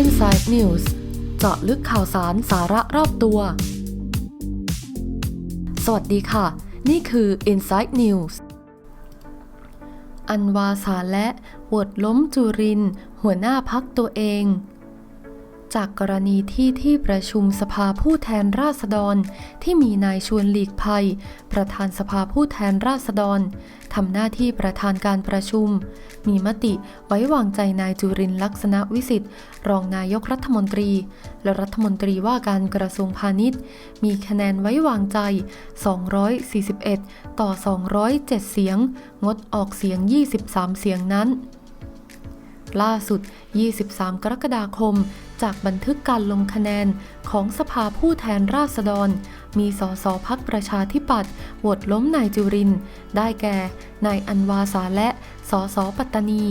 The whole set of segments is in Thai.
Inside News เจาะลึกข่าวสารสาระรอบตัว สวัสดีค่ะ นี่คือ Inside News อันวาสาและวดล้มจุริน หัวหน้าพักตัวเอง จากกรณีที่ที่ประชุมสภาผู้แทนราษฎร ที่มีนายชวนหลีกภัย ประธานสภาผู้แทนราษฎรทำหน้าที่ประธานการประชุม มีมติไว้วางใจนายจุรินทร์ลักษณะวิสิทธิ์รองนายกรัฐมนตรี และรัฐมนตรีว่าการกระทรวงพาณิชย์ มีคะแนนไว้วางใจ 241 ต่อ 207 เสียง งดออกเสียง 23 เสียงนั้น ล่าสุด 23 กรกฎาคม จากบันทึกการลงคะแนนของสภาผู้แทนราษฎร มีสสพักประชาธิปัตย์โหวตล้มนายจุริน ได้แก่ นายอันวาสาและ สสปัตตานี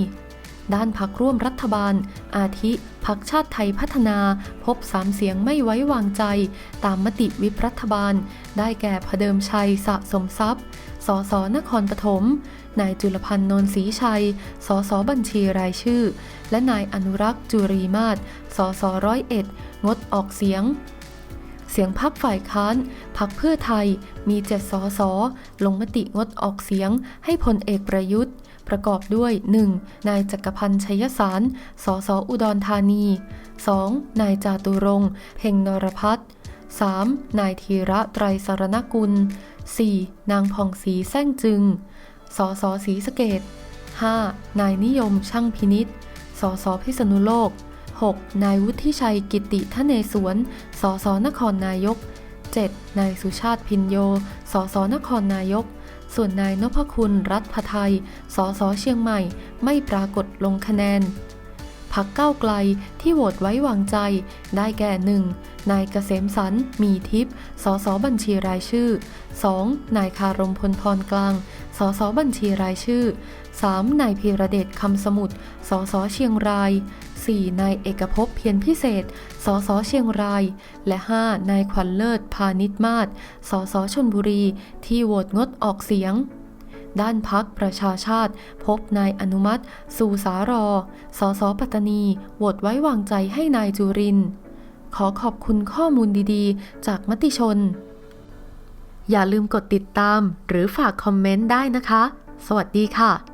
ด้านพักร่วมรัฐบาล อาทิพักชาติไทยพัฒนา พบสามเสียงไม่ไว้วางใจ ตามมติวิปรัฐบาล ได้แก่พเดิมชัยสะสมทรัพย์ สสนครปฐม นายจุลพันธ์นนศรีชัย สสบัญชีรายชื่อ และนายอนุรักษ์จุรีมาศสสร้อยเอ็ด งดออกเสียงเสียงพักฝ่ายค้านพักเพื่อไทยมีเจ็ดสอสอลงมติงดออกเสียงให้พลเอกประยุทธ์ ประกอบด้วย 1. นายจักรพันธ์ชัยสาร สสอุดรธานี 2. นายจาตุรงเพ็งนรพัฒน์ 3. นายธีระไตรสารณกุล 4. นางผ่องศรีแซ่งจึง สสศรีสเกด 5. นายนิยมช่างพินิษสสพิษณุโลก 6. นายวุฒิชัยกิติทะเนศวน สสนครนายก 7. นายสุชาติพินโย สสนครนายก ส่วนนายนพคุณรัฐพไทย สสเชียงใหม่ ไม่ปรากฏลงคะแนนพักเก้าไกลที่โหวตไว้วางใจ ได้แก่ 1. นายเกษมสันมีทิพย์สสบัญชีรายชื่อ 2. นายคารมพลพรกลาง สสบัญชีรายชื่อ 3. นายพีระเดชคำสมุทร สสเชียงราย 4. นายเอกภพเพียรพิเศษ สสเชียงราย และ 5. นายขวัญเลิศพานิชมาศสสชนบุรี ที่โหวตงดออกเสียง ด้านพักประชาชาติ พบนายอนุมัติ สูสารอ สสปัตตานีโหวตไว้วางใจให้นายจุริน ขอขอบคุณข้อมูลดีๆ จากมติชน อย่าลืมกดติดตาม หรือฝากคอมเมนต์ได้นะคะ สวัสดีค่ะ